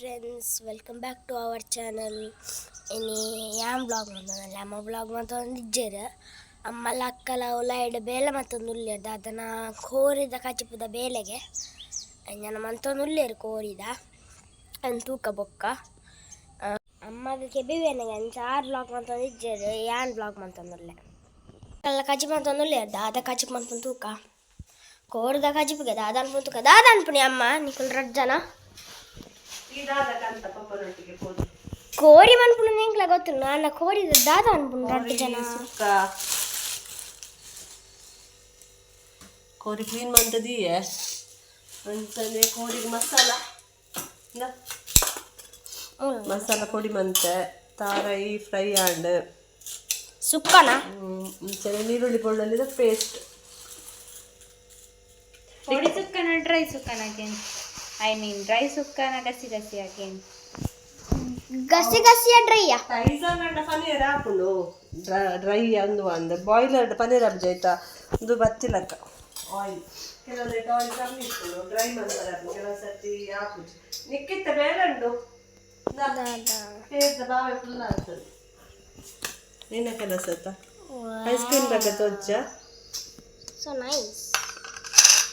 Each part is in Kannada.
Friends welcome back to our channel ಇನ್ನು ಯಾನ್ ಬ್ಲಾಗ್ ಮಂತಂದಲ್ಲ ಅಮ್ಮ ಬ್ಲಾಗ್ ಮಂತೊಂದು ಇಜ್ಜೇರು ಅಮ್ಮಲ್ಲ ಅಕ್ಕಲ ಉಲಾಯ್ಡ್ ಬೇಲೆ ಮತ್ತೊಂದು ಉಲ್ಲೇರ್ದ ಅದನ್ನು ಕೋರಿದ ಕಚಿಪದ ಬೇಲೆಗೆ ಅಂಜನ ಮತ್ತೊಂದು ಉಲ್ಲೇರು ಕೋರಿದ ಅನ್ ತೂಕ ಬೊಕ್ಕ ಆ, ಅಮ್ಮಗ ಕೆಬಿವೇನೆಗೆ ಅಂಚ ಆರು ಬ್ಲಾಗ್ ಮತ್ತೊಂದು ಇಜ್ಜೇರು ಯಾನ್ ಬ್ಲಾಗ್ ಮಂತೊಂದುಲ್ಲೆ ಅಲ್ಲ ಕಚಿ ಮತ್ತೊಂದು ಉಲ್ಲೇರ್ದ ಅದ ಕಚಿಪ್ ಮತ್ತೊಂದು ತೂಕ ಕೋರಿದ ಕಚಿಪಿಗೆ ದಾದಾನ್ ತೂಕ ದಾದಾನ್ ಪುಣಿ ಅಮ್ಮ ನಿಖಲ್ ರಜ್ಜನ ಜನ ಕೋರಿ ಅನ್ಕೊಂಡು ಹೆಂಗ್ಲ ಗೊತ್ತು ನಾನು ಕೋರಿ ದಾದ ಅನ್ಕೊಂಡು ಅಡ್ಡ ಜನ ಸುಕ್ಕ ಕೋರಿ ಕ್ಲೀನ್ ಮಾಡ್ತದೀಯ ಅಂತಂದ್ರೆ ಕೋರಿಗೆ ಮಸಾಲ ಮಸಾಲ ಪೊಡಿ ಮಂತೆ ತಾರಾಯಿ ಫ್ರೈ ಆಂಡ್ ಸುಕ್ಕನ ಚೆನ್ನಾಗಿ ನೀರುಳ್ಳಿ ಬಳ್ಳುಳ್ಳಿದ ಪೇಸ್ಟ್ ಪೊಡಿ ಸುಕ್ಕನ ಡ್ರೈ ಸುಕ್ಕನ ಐ ಮೀನ್ ಡ್ರೈ ಸುಕ್ಕನ ಗಸಿ ಗಸಿಯಾಗಿ ಗಸಿ ಗಸಿಯ ಡ್ರೈ ಪೈಸಂಡ ಪನೀರ್ ಹಾಕುಲು ಡ್ರೈ ಅಂದು ಅಂದ ಬಾಯ್ಲರ್ ಪನೀರ್ ಹಬ್ಬ ಆಯ್ತಾ? ಇದು ಬತ್ತಿಲಕ್ಕ ಆಯಿಲ್ ಕೆಲವೊಂದು ಆಯಿಲ್ ಕಮ್ಮಿ ಡ್ರೈ ಮಾಡ್ತಾರೆ ಕೆಲವು ಸರ್ತಿ ಹಾಕುದು ನಿಕ್ಕಿತ್ತ ಬೇಲಂಡು. ಸೇರ್ದ ಬಾವೆ ಫುಲ್ ಆಗ್ತದೆ. ನಿನ್ನ ಕೆಲಸ ಆಯ್ತಾ? ಐಸ್ ಕ್ರೀಮ್ ಬಗ್ಗೆ ತೋಜ್ಜ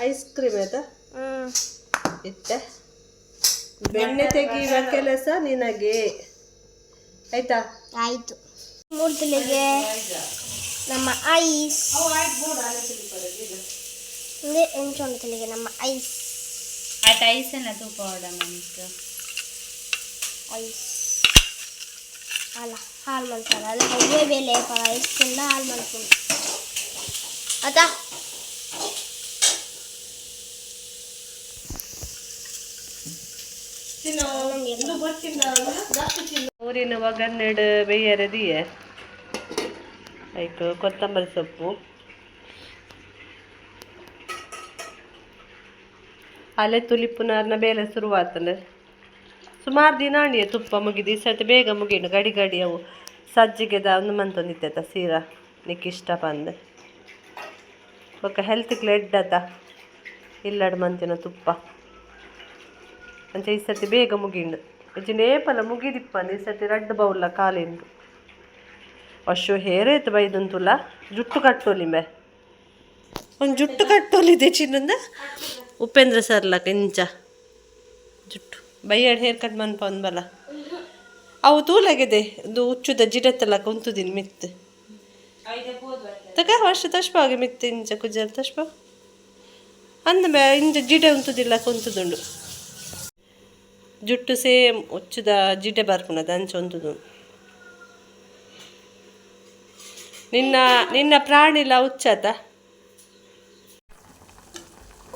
ಐಸ್ ಕ್ರೀಮ್ ಆಯ್ತಾ? ಹ್ಞೂ ಇತ್ತೆ ಬೆಣ್ಣೆ ತೆಗೆಯುವ ಕೆಲಸ ನಿನಗೆ. ಆಯ್ತಾ? ಆಯಿತು. ಮೂರ್ತಿಲೆಗೆ ನಮ್ಮ ಐಸ್. ಅಂದರೆ ತಿಳಿಗೆ ನಮ್ಮ ಐಸ್. ಆಯ್ತು ಐಸನ್ನು ತೂಕ ಹೊಡಮಂತು ಐಸ್. ಅಲ್ಲ ಹಾಲು ಮಾಡ್ತಾರೆ ಅದು ಬೆಲೆ ಐಸ್ ಐಸ್ಕಿಂದ ಹಾಲು ಮಾಡ್ಕೊಂಡು ಆಯ್ತಾ? ಊರಿನ ಒಗ್ಗರಣೆಡು ಬೇಯರದಿಯ? ಆಯ್ತು, ಕೊತ್ತಂಬರಿ ಸೊಪ್ಪು. ಅಲೆ ತುಲಿಪುನಾರ್ನ ಬೇಲೆ ಶುರುವಾತನ ಸುಮಾರು ದಿನ ಅಣಿಯ ತುಪ್ಪ ಮುಗಿದು, ಈ ಸರ್ತಿ ಬೇಗ ಮುಗಿಯಣ್ಣು ಗಡಿ ಗಡಿ ಅವು. ಸಜ್ಜಿಗೆದ ಒಂದು ಮಂತೊಂದಿತ್ತೈತ ಸೀರಾ. ನಿಕ್ ಇಷ್ಟ ಬಂದೆ ಹೆಲ್ತ್ ಹೆಲ್ತ್ಗೆ ಲೆಡ್ಡದ ಇಲ್ಲಡ್ ಮಂತಿನ ತುಪ್ಪ. ಅಂಚ ಈ ಸರ್ತಿ ಬೇಗ ಮುಗಿಂಡು ಇಜ್ಜಿ ನೇಪಲ ಮುಗಿದಿಪ್ಪಂದು ಈ ಸರ್ತಿ ರಡ್ಡು ಬೌಲ್ಲ ಕಾಲಿಂದು. ಅಶು ಹೇರೇತು ಬೈದಂತುಲ ಜುಟ್ಟು ಕಟ್ಟೋಲಿಮೆ ಒಂದು ಜುಟ್ಟು ಕಟ್ಟೋಲಿದೆ ಚಿನ್ನಂದ. ಉಪೇಂದ್ರ ಸರ್ಲ ಇಂಚ ಜುಟ್ಟು. ಬೈಯಡ್ ಹೇರ್ ಕಟ್ ಮನ್ಪ ಒಂದು ಬಲ ಅವು ತೂಲಾಗಿದೆ. ಇದು ಉಚ್ಚುದ ಜಿಡತ್ತಲ್ಲ ಉಂತುದಿನ ಮಿತ್. ತಗ ವರ್ಷ ತಶ್ಪಾಗೆ ಮಿತ್, ಇಂಚ ಕುಜರ್ ತಶ್ಪ ಅಂದ ಇಂಜ ಜಿಡ ಉಂತುದಿಲ್ಲ, ಕುಂತುದುಂಡು. ಜುಟ್ಟು ಸೇಮ್ ಉಚ್ಚುದ ಜಿಡ್ಡೆ ಬರ್ಪುನದ ಅಂಚ ಒಂದುದು. ನಿನ್ನ ನಿನ್ನ ಪ್ರಾಣಿಲ ಉಚ್ಚತ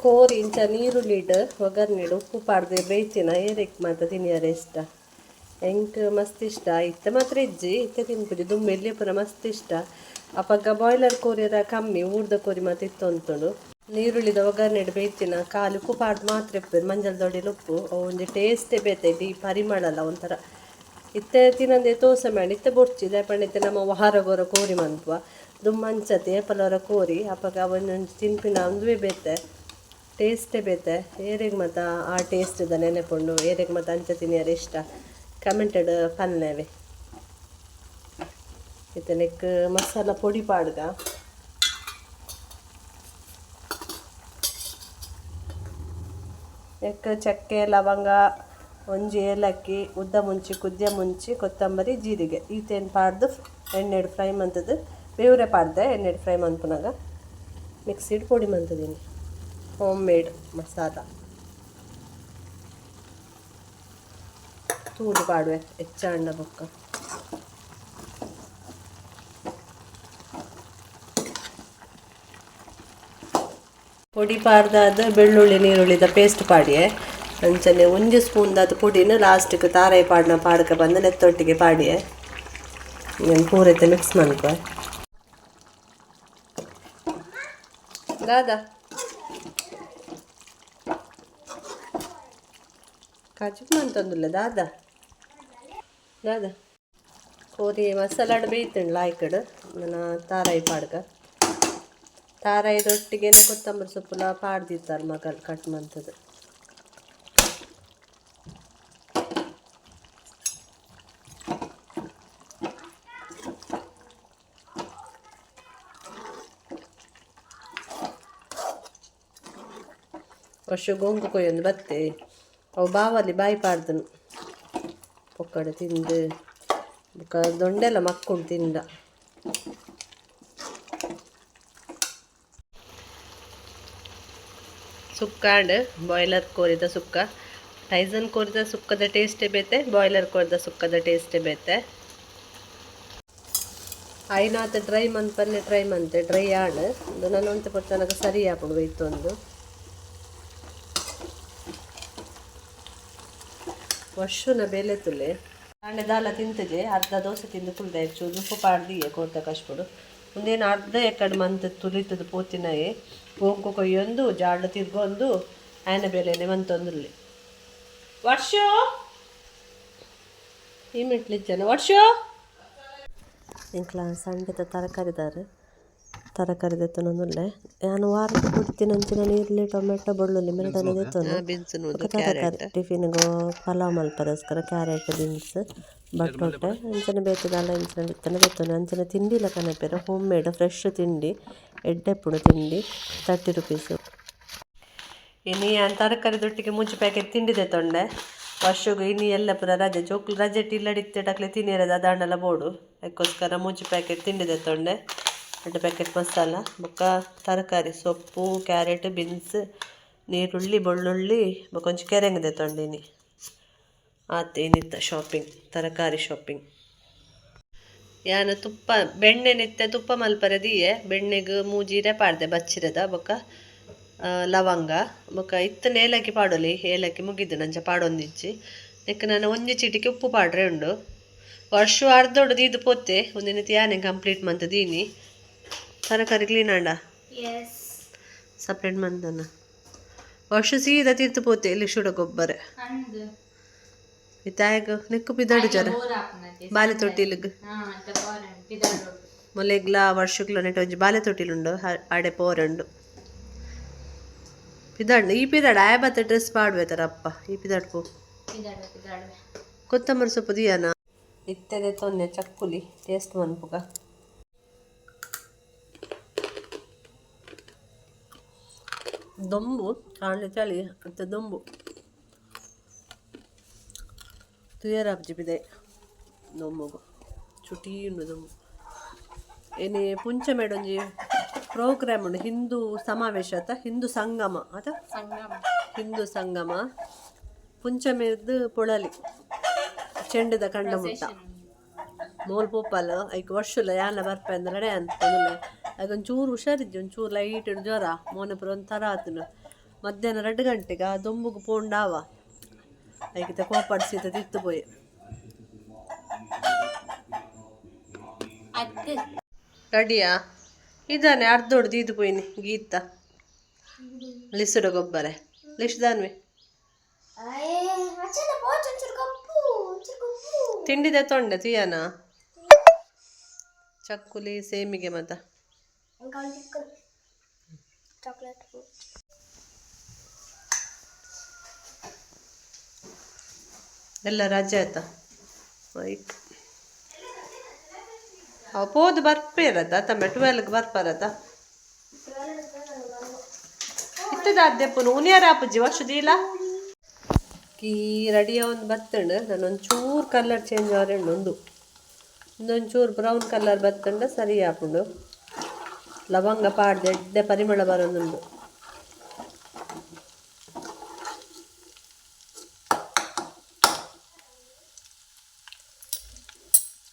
ಕೋರಿ ಇಂಚ ನೀರುಳ್ಳಿಡ್ ಒಗ್ಗರ್ನಿಡು ಉಪ್ಪು ಪಾಡ್ದೆ ಬೇಯ್ತಿನ, ಏರಿಕ್ ಮಾತ ತಿನ್ಯಾರ ಇಷ್ಟ. ಎಂಕ್ ಮಸ್ತ್ ಇಷ್ಟ ಇತ್ತ ಮಾತ್ರ ಇಜ್ಜಿ ಇತ್ತ ತಿನ್ಬಿಡಿ ದುಮ್ಮೆಲ್ಲಿ ಪುರ ಮಸ್ತ್ ಇಷ್ಟ. ಅಪ್ಪಗ ಬಾಯ್ಲರ್ ಕೋರಿಯರ ಕಮ್ಮಿ, ಊರ್ದ ಕೋರಿ ಮಾತ್ರ ಇತ್ತು ಅಂತುಂಡು ನೀರುಳ್ಳಿದ ಒಗ್ಗರ್ನೆಡು ಬೇಯ್ತಿನ ಕಾಲು ಉಪ್ಪು ಪಾಡ್ದು ಮಾತ್ರ ಇರ್ತದೆ. ಮಂಜಲ್ ದೊಡ್ಡಿನ ಉಪ್ಪು ಒಂದು ಟೇಸ್ಟೇ ಪರಿಮಳ ಅಲ್ಲ ಒಂಥರ. ಇತ್ತೆ ತಿನ್ನಂದೆ ತೋಸೆ ಮಾಡಿ, ಇತ್ತೆ ಬೊಡ್ಚಿ ದಯಪಂಡಿತ್ತೆ ನಮ್ಮ ವಾರಗೋರ ಕೋರಿ ಮಂತ್ವ ದುಮ್ಮಂಚತೆ ಏಪಲವರ ಕೋರಿ, ಅಪಗ ಅವನೊಂದು ತಿನ್ಪಿನ ಅಂದುವೆ ಬೇತೆ. ಟೇಸ್ಟೇ ಬೇತೆ. ಏರೆಗೆ ಮತ್ತ ಆ ಟೇಸ್ಟ್ದ ನೆನೆಪುಂಡು. ಏರೆಗೆ ಮತ್ತ ಅಂಚ ತಿನ್ಯಾರ ಇಷ್ಟ. ಕಮೆಂಟೆಡ್ ಪಲ್ನೆವೆ ಇತ್ತೆ ನೆಕ್ ಮಸಾಲ ಪುಡಿ ಪಾಡ್ಗ. ನೆಕ್ ಚಕ್ಕೆ, ಲವಂಗ, ಒಂಜಿ, ಏಲಕ್ಕಿ, ಉದ್ದ ಮುಂಚಿ, ಕುದ್ಯ ಮುಂಚಿ, ಕೊತ್ತಂಬರಿ, ಜೀರಿಗೆ. ಈತೇನು ಪಾಡ್ದು? ಎಣ್ಣೆಡು ಫ್ರೈ ಮಂತದ್ದು ಬೇವ್ರೆ ಪಾಡ್ದೆ, ಎಣ್ಣೆಡು ಫ್ರೈ ಮಂತ್ಪುನಾಗ ಮಿಕ್ಸಿಡ್ ಪೊಡಿ ಮಂತದೀನಿ. Home made masala. ತೂಡು ಪಾಡುವೆ ಹೆಚ್ಚ ಬೊಕ್ಕ. ಪೊಡಿ ಪಾಡ್ದಾದ ಬೆಳ್ಳುಳ್ಳಿ ನೀರುಳ್ಳಿದ ಪೇಸ್ಟ್ ಪಾಡಿಯೆ ಅಂಚನೆ ಒಂಜಿ ಸ್ಪೂನ್ದಾದ ಪುಡಿನ ಲಾಸ್ಟಿಗೆ ತಾರಾಯಿ ಪಾಡ್ನ ಪಾಡ್ಕ ಬಂದು ನೆತ್ತೊಟ್ಟಿಗೆ ಪಾಡಿಯೆ నేను ಪೂರೈತೆ ಮಿಕ್ಸ್ ಮಾಡ್ಕೊ ದಾದಾ ಕಾಜು ಅಂತಂದಿಲ್ಲ ದಾದಾ ದಾದಾ ಕೋರಿ ಮಸಾಲಾಡ್ ಬೇಯ್ತಂಡ್ಲ ಆಯ್ಕಡು ನನ್ನ ತಾರಾಯಿ ಪಾಡ್ಕ ಖಾರ ಕೊತ್ತಂಬರಿ ಸೊಪ್ಪು ನಾವು ಪಾಡ್ದಿರ್ತಾರೆ ಮಗಲ್ ಕಟ್ ಮಂತದ್ದು ವರ್ಷ ಗೊಂಗು ಕೊಯ್ಯೊಂದು ಬತ್ತೆ. ಅವು ಬಾವಲ್ಲಿ ಬಾಯಿ ಪಾಡ್ದನು. ಒಕ್ಕಡೆ ತಿಂದು ದೊಂಡೆಲ್ಲ ಮಕ್ಕಳು ತಿಂದ. ಸುಕ್ಕ ಅಂಡ್ ಬಾಯ್ಲರ್ ಕೋರಿದ ಸುಕ್ಕ. ಟೈಸನ್ ಕೋರಿದ ಸುಕ್ಕದ ಟೇಸ್ಟ್ ಬೇತೆ ಬಾಯ್ಲರ್ ಕೋರಿದ ಸುಕ್ಕದ ಟೇಸ್ಟ್ ಬೇತೆ. ಐನಾತ ಡ್ರೈ ಮನ್ಪನ್ನೆ ಡ್ರೈ ಮಂತೆ ಡ್ರೈ ಆಡ್ ಒಂದು ನನ್ನೊಂತೆ ಪಟ್ಟು ನನಗೆ ಸರಿ ಹಾಕೊಂಡು ಇತ್ತೊಂದು ವರ್ಷನ ಬೆಲೆ ತುಲೆ. ಆಂಡೆ ದಾಲ ತಿಂತಿದೆ, ಅರ್ಧ ದೋಸೆ ತಿಂದು ಕುಲ್ದ ಹೆಚ್ಚು, ಉಪ್ಪು ಪಾಡ್ದಿಯೇ ಕஷ்ಪಡು ಮುಂದೇನು ಅರ್ಧ ಎಕಡೆ ಮಂತ್ ತುಲಿತದ ಪೋತಿನಾಯಿ ಪೋಂಕು ಕೊಯ್ಯೊಂದು ಜಾಡ ತಿರ್ಗೊಂದು ಆಯನ ಬೆಲೆನೆ ಮಂತೊಂದ್ರಲ್ಲಿ ವರ್ಷ? ಈ ಮೆಟ್ಲಿಜ್ಜನ ವರ್ಷ? ಇಂಕ್ಲ ಸಂಡೆದ ತರಕಾರಿದಾರೆ. ತರಕಾರಿ ದೇತನೊಂದುಲ್ಲೆ ನಾನು ವಾರಕ್ಕೆ ಕೊಡ್ತೀನಿ ಅಂಚಿನ ನೀರ್ಲಿ ಟೊಮೆಟೊ ಬೆಳ್ಳುಳ್ಳಿ ಮೆರಡನೆ ದೆತ್ತೊಂದು ತರಕಾರಿ ಟಿಫಿನ್ಗು ಪಲಾವ್ ಮಲ್ಪದಸ್ಕರ ಕ್ಯಾರೆಟ್ ಬೀನ್ಸ್. ಬಟೋಟೆ ಅಂಚನೆ ಬೇತದಲ್ಲ ಇಂಚನೆ ಬಿತ್ತನೆ ಬೆತ್ತೊಂದು ಅಂಚನೆ ತಿಂಡಿಲ ಕನೆಪೆರ ಹೋಮ್ ಮೇಡ್ ಫ್ರೆಶ್ ತಿಂಡಿ ಎಡ್ಡೆಪ್ಪುಡು ತಿಂಡಿ ತರ್ಟಿ ರುಪೀಸು ಇನ್ನು ಏನು ತರಕಾರಿ ದೊಟ್ಟಿಗೆ ಮುಂಚೆ ಪ್ಯಾಕೆಟ್ ತಿಂಡಿದೆ ತೊಂಡೆ ವರ್ಷಗೂ ಇನ್ನು ಎಲ್ಲ ಪುರ ರಜೆ ಜೋಕ್ಲು ರಜೆ ಟಿಲ್ಲಡಿತ್ತೇಟಕ್ಲೆ ತಿನ್ನಿರದ ದಾಂಡಲ ಬೋಡು ಅದಕ್ಕೋಸ್ಕರ ಮುಂಚೆ ಪ್ಯಾಕೆಟ್ ತಿಂಡಿದೆ ತೊಂಡೆ ಎರಡು ಪ್ಯಾಕೆಟ್ ಮಸಾಲ ಬೊಕ್ಕ ತರಕಾರಿ ಸೊಪ್ಪು ಕ್ಯಾರೆಟ್ ಬೀನ್ಸ್ ನೀರುಳ್ಳಿ ಬೆಳ್ಳುಳ್ಳಿ ಬೊಕ್ಕ ಕೆರೆಂಗ್ ತೊಂಡಿನಿ ಆತೇನಿತ್ತ ಶಾಪಿಂಗ್ ತರಕಾರಿ ಶಾಪಿಂಗ್ ಯಾನು ತುಪ್ಪ ಬೆಣ್ಣೆ ನಿತ್ಯ ತುಪ್ಪ ಮಲ್ಪರೆ ದಿಯೆ ಬೆಣ್ಣೆಗೆ ಮೂಜೀರೆ ಪಾಡ್ದೆ ಬಚ್ಚಿರದ ಬೊಕ್ಕ ಲವಂಗ. ಬೊಕ್ಕ ಇತ್ತನ ಏಲಕ್ಕಿ ಪಾಡೊಲಿ ಏಲಕ್ಕಿ ಮುಗಿದ್ದು ನಂಜ ಪಾಡೊಂದಿಜ್ಜಿ. ನೆಕ್ ನಾನು ಒಂಜಿ ಚೀಟಿಗೆ ಉಪ್ಪು ಪಾಡ್ರೆ ಉಂಡು. ವರ್ಷ ಅರ್ಧೊಡು ಇದು ಪೋತೆ ಒಂದಿನ ಯಾನೆ ಕಂಪ್ಲೀಟ್ ಮಂತ್ ದೀನಿ. ತರಕಾರಿ ಕ್ಲೀನ್ ಆಂಡ? ಸಪ್ರೇಟ್ ಮಂತನ ವರ್ಷ ಸೀದಾ ತೀರ್ತು ಪೋತೆ ಇಲ್ಲಿ ಶುಡ ಗೊಬ್ಬರ. ಅಂದು ಇತ್ತಾಗ ನೆಕ್ಕು ಪಿದಾಡು ಜರ ಬಾಲೆ ತೊಟ್ಟಿಲಿಗ್. ಮೊಲೆಗ್ಲ ವರ್ಷಕ್ಲ ನೆಟ್ ಒಂಜಿ ಬಾಲೆ ತೊಟ್ಟಿಲುಂಡು ಆಡೆ ಪೋರಂಡು ಪಿದಾಡು ಈ ಪಿದಾಡ್ ಆಯ ಬತ್ತ ಡ್ರೆಸ್ ಪಾಡ್ಬೇತಾರ ಅಪ್ಪ ಈ ಪಿದಾಡ್ ಪೋ ಕೊತ್ತಂಬರಿ ಸೊಪ್ಪು ದಿಯಾನ? ಇತ್ತದೆ ತೊನ್ನೆ ಚಕ್ಕುಲಿ ಟೇಸ್ಟ್ ಮನ್ಪುಗ. ದೊಂಬು ಕಾಣಲೆ ಚಳಿ ಅಂತ ದೊಂಬು. ತುಯರಾಬ್ಜಿ ದೊಂಬುಗು ಚುಟಿ ಉಂಡು ಏನೇ ಪುಂಚ ಮೇಡೊಂಜಿ ಪ್ರೋಗ್ರಾಮ್ ಉಂಡು ಹಿಂದೂ ಸಮಾವೇಶ ಆತ ಹಿಂದೂ ಸಂಗಮ ಆತ? ಹಿಂದೂ ಸಂಗಮ. ಪುಂಚಮೇರ್ದು ಪೊಳಲಿ ಚೆಂಡದ ಕಂಡ ಮುಟ್ಟ ಮೋಲ್ ಪೋಪಲ್ ಐಕ್ ವರ್ಷಲ ಯಾನ ಬರ್ಪ ಅಂದ್ರೆ ಅಂತ ಒಂಚೂರು ಹುಷಾರಿದ್ದೆ ಒಂಚೂರು ಲೈಟ್ ಜ್ವರ ಮೋನಪುರ ಒಂಥರ ಆತನು ಮಧ್ಯಾಹ್ನ ಎರಡು ಗಂಟೆಗೆ ಆ ದೊಂಬುಗೆ ಪೋಂಡಾವ. ಕೋಪಾಡ್ಸಿತ ತಿತ್ತು ಪೋಯಿ ರೆಡಿಯಾ ಇದಾನೆ ಅರ್ಧ ಹೊಡೆದು ಇದು ಪೋಯ್ನಿ ಗೀತ. ಲಿಸುಡ ಗೊಬ್ಬರ. ಲಿಸ್ದಾನ್ವಿ ತಿಂಡಿದೆ ತೊಂಡೆ ತುಯ್ಯನ? ಚಕ್ಕುಲಿ ಸೇಮಿಗೆ ಮತ್ತ ಚಾಕ್ಲೇಟ್ ಎಲ್ಲ ರಜೆ ಆಯ್ತಾ? ಆಯ್ತು. ಅವ ಪೋದು ಬರ್ಪೇರದ ತಮ್ಮ ಟ್ವೆಲ್ಗೆ ಬರ್ಪಾರದ ಇತ್ತದ ಅದ್ದೆಪ್ಪನು ಉನಿಯಾರ ಅಪ್ಪಜ್ಜಿ ವರ್ಷದೀಲ ಕೀ ರೆಡಿಯ ಒಂದು ಬತ್ತಂಡು. ನಾನು ಒಂಚೂರು ಕಲರ್ ಚೇಂಜ್ ಆರೆಂಡು ಒಂದು ಇನ್ನೊಂಚೂರು ಬ್ರೌನ್ ಕಲರ್ ಬತ್ತಂಡ, ಸರಿ ಹಾಕೊಂಡು ಲವಂಗ ಪಾಡ್ದೆ, ಎಡ್ಡೆ ಪರಿಮಳ ಬರೋದುಂಡು.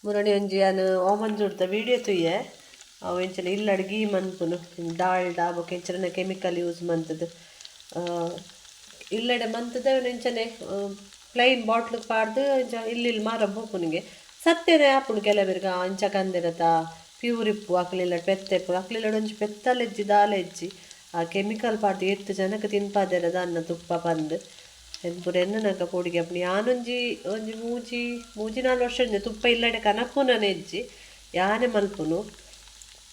ಮುರಣಿ ಒಂಜಿ ಯಾನು ಓಮನ್ ಜುಡ್ದ ವಿಡಿಯೋ ತುಯ್ಯೆ. ಅವು ಎಂಚಿನ ಇಲ್ಲಡ್ ಗೀ ಮನ್ಪುನು ಡಾಲ್ಡಾ ಬೊಕ ಎಂಚಿನ ಕೆಮಿಕಲ್ ಯೂಸ್ ಮಂತದ್ದು ಇಲ್ಲಡೆ ಮಂತದ. ಎಂಚನೆ ಪ್ಲೈನ್ ಬಾಟ್ಲ್ ಪಾಡ್ದು ಇಲ್ಲಿ ಮಾರ ಬೋಪುನಿಗೆ ಸತ್ಯನೆ ಆಪುಂಡು ಕೆಲವರಿಗೆ ಅಂಚ ಕಂದಿರತ ಪ್ಯೂರ್ ಇಪ್ಪು ಅಕ್ಲಿಲ್ಲ ಪೆತ್ತೆಪ್ಪು ಅಕ್ಲಿಲ್ಲ ಒಂಜಿ ಪೆತ್ತಲೆಜ್ಜಿ, ದಾಲೆಜ್ಜಿ. ಆ ಕೆಮಿಕಲ್ ಪಾಡ್ದು ಎತ್ತು ಜನಕ್ಕೆ ತಿನ್ಪಾದಿರದ ಅನ್ನ ತುಪ್ಪ ಬಂದು ಎಂಪುರ ಎನ್ನನಕ ಪೋಡಿಗೆ ಅಪ್ಪನಿ ಯಾನೊಂಜಿ ಒಂಜಿ ಮೂಜಿ ಮೂಜಿ ನಾಲ್ ವರ್ಷ ತುಪ್ಪ ಇಲ್ಲಡೆ ಕನಪುನನೆ ಎಜ್ಜಿ ಯಾನೆ ಮಲ್ಪುನು?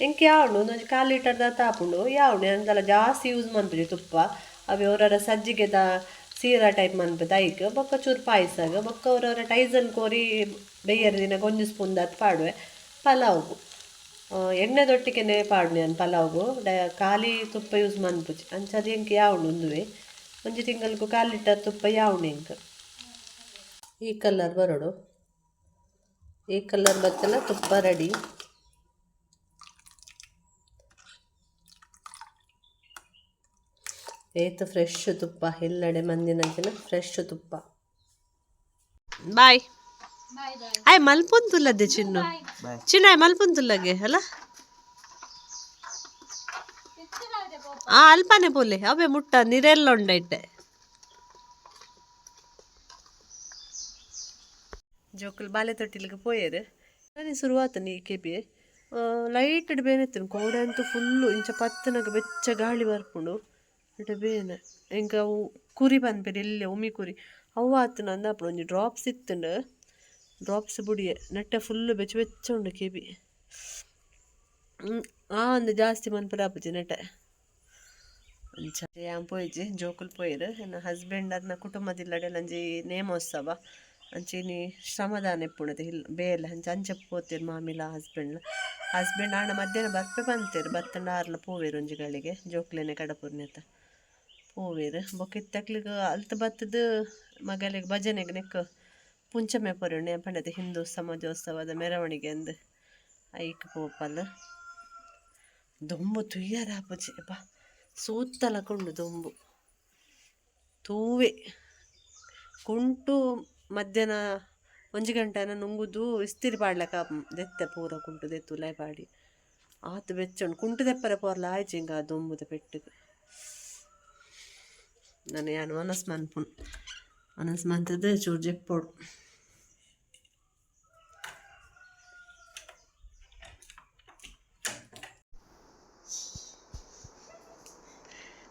ಎಂಕೆ ಯಾವಣು ಒಂದೊಂದು ಕಾಲು ದ ತಾಪುಂಡು ಯಾವಣು ಅಂದಲ್ಲ ಜಾಸ್ತಿ ಯೂಸ್ ಮನ್ಪುಜಿ ತುಪ್ಪ. ಅವೆ ಅವರವರ ಸಜ್ಜಿಗೆದ ಸೀರಾ ಟೈಪ್ ಮನ್ಪದ. ಐಕ್ ಬೊಕ್ಕ ಚೂರು ಪಾಯಸಾಗ ಬೊಕ್ಕ ಅವರವರ ಟೈಸನ್ ಕೋರಿ ಬೆಯ್ಯರ ದಿನ ಗೊಂಜು ಸ್ಪೂನ್ ದತ್ ಪಾಡುವೆ ಪಲಾವ್ಗು. ಆ, ಎಣ್ಣೆದೊಟ್ಟಿಗೆನೆ ಪಾಡ್ನೆ ನಾನು ಪಲಾವ್ಗು. ಖಾಲಿ ತುಪ್ಪ ಯೂಸ್ ಮನ್ಪುಜಿ. ಅಂಚದು ಎಂಕೆ ಯಾವಣು ಒಂದುವೆ? ಒಂಜಿ ತಿಂಗಳಿಗೂ ಕಾಲು ಲೀಟರ್ ತುಪ್ಪ ಯಾವಣಿಂಗ್ ಈ ಕಲರ್ ಬರೋಡು. ಈ ಕಲರ್ ಬತ್ತಲ ತುಪ್ಪ ರೆಡಿ. ಏತು ಫ್ರೆಶ್ ತುಪ್ಪ ಎಲ್ಲೆಡೆ ಮಂದಿನಂಚಿನ ಫ್ರೆಶ್ ತುಪ್ಪ. ಬಾಯ್ ಆಯ್ ಮಲ್ಪುಂತುಲ್ಲದೆ ಚಿನ್ನು. ಚಿನ್ನ ಆಯ್ ಮಲ್ಪುಂತುಲ್ಲಗೆ ಅಲ್ಲ? ಆ ಅಲ್ಪಾನೆ ಪೊಲೆ ಅವೆ ಮುಟ್ಟ ನೀರೆಲ್ಲ മുട്ട നിരയെല്ലാം ഉണ്ടായിട്ട് ജോക്കിൽ ബാലത്തൊട്ടിയിലേക്ക് പോയത് ഞാൻ ನೀ നീ കേപ്പിയെ ಲೈಟ್ ಬೇನೆತ್ತಿನ ಕೋಡೆ ಅಂತೂ ಫುಲ್ಲು ಇಂಚ ಪತ್ತನಾಗ ಬೆಚ್ಚ ಗಾಳಿ ಬರ್ಕೊಂಡು ಇಟ ಬೇನೆ ಹಿಂಗೆ ಅವು ಕುರಿ ಬಂದ್ಬೇಡಿ, ಇಲ್ಲೇ ಉಮಿ ಕುರಿ. ಅವು ಆತನ ಅಂದಾಪಣ ಒಂಜಿ ಡ್ರಾಪ್ಸ್ ಇತ್ತುಂಡು. ಡ್ರಾಪ್ಸ್ ಬುಡಿಯೆ, ನೆಟ್ಟೆ ಫುಲ್ಲು ಬೆಚ್ಚ ಬೆಚ್ಚ ಉಂಡು ಕಿಬಿ. ಆ ಅಂದ ಜಾಸ್ತಿ ಮನ್ಪರ ಆಪುಜಿ ನೆಟ್ಟೆ. ಯಾನ್ ಪೋಯ್ಜಿ ಜೋಕುಲ್ ಪೋಯ್ರು ಇನ್ನು ಹಸ್ಬೆಂಡ್ ಅದ್ನ ಕುಟುಂಬದಿಲ್ಲಡೆಲ್ಲ ಅಂಜಿ ನೇಮೋತ್ಸವ ಅಂಚಿನಿ ಶ್ರಮದಾನ ಎಪ್ಪುಣದು ಇಲ್ಲ ಬೇಲೆ ಅಂಚ ಅಂಚೆ ಪೋತಿರು ಮಾಮಿಲ ಹಸ್ಬೆಂಡ್ ಹಸ್ಬೆಂಡ್ ಆಣ ಮಧ್ಯಾಹ್ನ ಬರ್ಪೆ ಬಂತೇರು ಬತ್ತಂಡ ಆರ್ಲ ಪೂವೇರು ಒಂಜಿಗಳಿಗೆ ಜೋಕ್ಲೇನೆ ಕಡಪುರ್ನೆತ ಪೂವೇರು ಬೊಕ್ಕಿತ್ತಕ್ಲಿಗೆ ಅಲ್ತ ಬತ್ತದ ಮಗಲಿಗೆ ಭಜನೆಗೆ ನೆಕ್ ಪುಂಚಮೆ ಪೊರೆಣೆ ಪಂಡದ ಹಿಂದೂ ಸಮಾಜೋತ್ಸವದ ಮೆರವಣಿಗೆ ಅಂದು ಐಕ್ ಪೋಪಲ್. ದೊಂಬು ತುಯ್ಯರ ಬಾ ಸೂತ್ತಲಕೊಂಡು ದೊಂಬು ತೂವೆ. ಕುಂಟು ಮಧ್ಯಾಹ್ನ ಒಂಜಿ ಗಂಟೆನ ನುಂಗುದು ಇಸ್ತಿರಿ ಪಾಡ್ಲಕ ದೆತ್ತೆ ಪೂರ ಕುಂಟು ದೆತ್ತು ಲೈ ಪಾಡಿ. ಆತು ಬೆಚ್ಚುಂಡು. ಕುಂಟು ದೆಪ್ಪರೆ ಪೋರ್ಲ ಆಯ್ಚಿಂಗ ಆ ದೊಂಬುದ ಪೆಟ್ಟಿಗೆ. ನಾನು ಯಾನು ಮನಸ್ ಮನ್ಪುನ್ ಮಂತದ ಚೂರು ಜೆಪ್ಪೋಡು.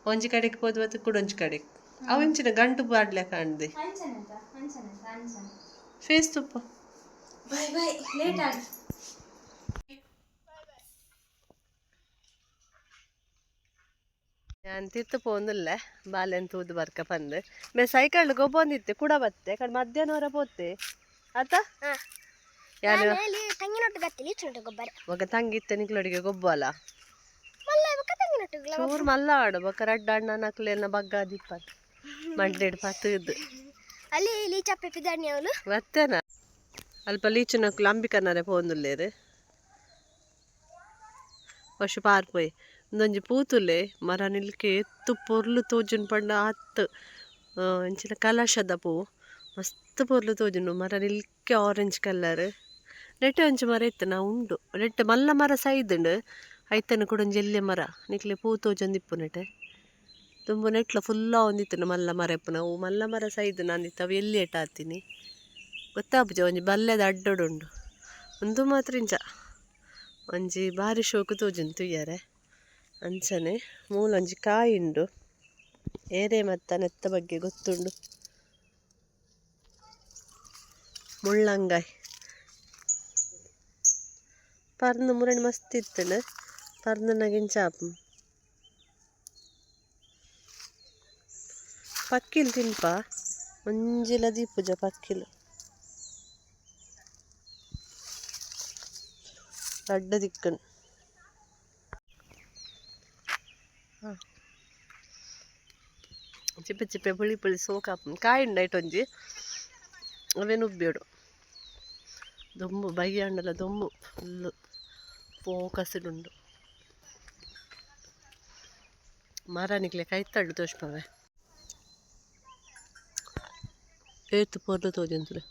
ಒಂಜಿ ಕಡೆಗೆ ಹೋದ್ವತ್ತು ಕೂಡ ಒಂಜಿ ಕಡೆಗೆ ಅವಂಚಿನ ಗಂಟು ಪಾಡ್ಲೆ ಕಾಣ್ದೆ ಅಂಚನಂತ ಅಂಚನಂತ ಅಂಚನ ಫೇಸ್ ತುಪ್ಪ ಬಾಯ್ ಬಾಯ್ ಲೇಟ್ ಆಗಿ ഞാൻ തിരുത്ത് പോകുന്നില്ലേ ബാലൻ തൂത് ಬರ್ಕ ಬಂದು ಮೇ ಸೈಕಲ್ ಗೊಬ್ಬೊಂದಿತ್ತೆ ಕೂಡ ಬತ್ತೆ ಕಡೆ ಮಧ್ಯಾಹ್ನ ಹೊರ ಪೋತೆ ಆತ ಯಾರು ಇಲ್ಲಿ ತಂಗಿನೊಟ್ಟು ಗತ್ತಿಲಿ ಚುಂಟು ಗೊಬ್ಬರ ಮಗ ತಂಗಿತ್ತೆ ನಿಕ್ಲೊಡಿಗೆ ಗೊಬ್ಬ ಚೂರು ಮಲ್ಲ ಆಡು ಬೊಕ್ಕ ರಡ್ಡ ಅಣ್ಣ ನಕ್ಲೆಲ್ಲ ಬಗ್ಗ ದಿಪ್ಪತ್ ಮಂಡೆಡ್ ಪತ್ತು ಇದ್ದು ಅಲ್ಲಿ ಇಲ್ಲಿ ಚಪ್ಪೆ ಪಿದಾಣಿ ಅಲ್ಪ ಲೀಚು ನಕ್ಲು ಅಂಬಿಕನರೆ ಪೋಂದುಲ್ಲೇರು ಪಶು ಪಾರ್ಪೋಯ್ ಒಂದೊಂಜಿ ಪೂತುಲೆ ಮರ ನಿಲ್ಕೆ ಎತ್ತು ಪೊರ್ಲು ತೋಜುನ್ ಪಂಡ ಹತ್ತು. ಇಂಚಿನ ಕಲಶದ ಪೂ. ಮಸ್ತ್ ಪೊರ್ಲು ತೋಜುಂಡು ಮರ ನಿಲ್ಕೆ ಆರೆಂಜ್ ಕಲರ್ ನೆಟ್ಟೆ ಒಂಚು ಮರ ಇತ್ತು ನಾ ಉಂಡು. ನೆಟ್ಟೆ ಮಲ್ಲ ಮರ ಸೈದುಂಡು. ಐತನ ಕೂಡ ಒಂಜಿ ಎಲ್ಲೆ ಮರ. ನಿಕ್ಲೆ ಪೂ ತೋಜೊಂದಿಪ್ಪುನೆಟೆ ತುಂಬ ನೆಟ್ಲ ಫುಲ್ಲ ಒಂದಿತ್ತು ಮಲ್ಲ ಮರ ಇಪ್ಪುನ ಓ ಮಲ್ಲ ಮರ ಸೈದು ನಾನು ಅವು ಎಲ್ಲಿ ಏಟ ಆತೀನಿ ಗೊತ್ತಾಪುಜ, ಒಂಜಿ ಬಲ್ಲೆದ ಅಡ್ಡೋಡುಂಡು. ಒಂದು ಮಾತ್ರ ಇಂಚ. ಒಂಜಿ ಬಾರಿ ಶೋಕು ತೋಜುಂಡು ತುಯ್ಯರೆ ಅಂಚನೆ ಮೂಲ ಒಂಜಿ ಕಾಯಿ ಉಂಡು ಏರೆ ಮತ್ತ ನೆತ್ತ ಬಗ್ಗೆ ಗೊತ್ತುಂಡು. ಮುಳ್ಳಂಗಾಯ್. ಪರ್ನು ಮುರಣಿ ಮಸ್ತ್ പരന്നുണ്ടെങ്കിൽ చేపం. పక్కిలు తింపా. మంచిల దీపుజ పక్కిలు. లడ్డ దిక్కను. చెప్పి చెప్పి పులి పులి సోకాపం. కాయండి నైట్ వంజి అవే నుబ్బేడు. దొమ్ము బయ్యాండల దొమ్ము. ఫుల్ ఫోకస్డ్ ఉండు. ಫುಲ್ಲು ಫೋಕಸ್ಡುಂಡು ಮರ ನಿಕ್ಲೆ ಕೈತಡ್ಡು ತೋಷ್ಪವೆ ಏತು ಪೊರ್ಲು ತೋಜಂತುಲೆ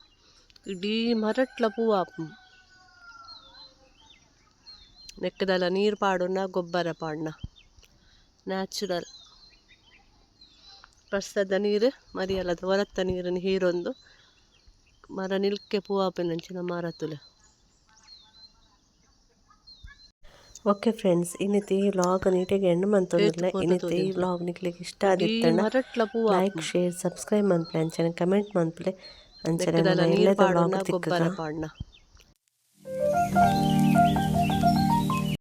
ಇಡೀ ಮರಟ್ಲ ಪೂವ ನೆಕ್ಕದಲ್ಲ ನೀರು ಪಾಡುನ ಗೊಬ್ಬರ ಪಾಡ್ನ ನ್ಯಾಚುರಲ್ ಪ್ರಸ್ತದ ನೀರು, ಮರಿಯಲ್ಲದ ಹೊರತ್ತ ನೀರನ್ನು ಹೀರೊಂದು ಮರ ನಿಲ್ಕೆ ಪೂವಾಪಿನಂಚಿನ ಮರ ತುಲೆ. ಓಕೆ ಫ್ರೆಂಡ್ಸ್ ಇನ್ನಿತಿ ಈ ವ್ಲಾಗ್ ನೀಟಾಗಿ ಎಂಡ್ ಮಂತೊಂದಿಲ್ಲ ಇನ್ನಿತಿ ಈ ವ್ಲಾಗ್ ನಿಕ್ಲಿಗೆ ಇಷ್ಟ ಆದಿತ್ತಣ್ಣ. ಲೈಕ್ ಶೇರ್ ಸಬ್ಸ್ಕ್ರೈಬ್ ಮಂತ್ಲೆ ಅಂಚನೆ ಕಮೆಂಟ್ ಮಂತ್ಲೆ ಅಂಚನೆ ಎಲ್ಲದ ವ್ಲಾಗ್ ಪಾಡ್ನ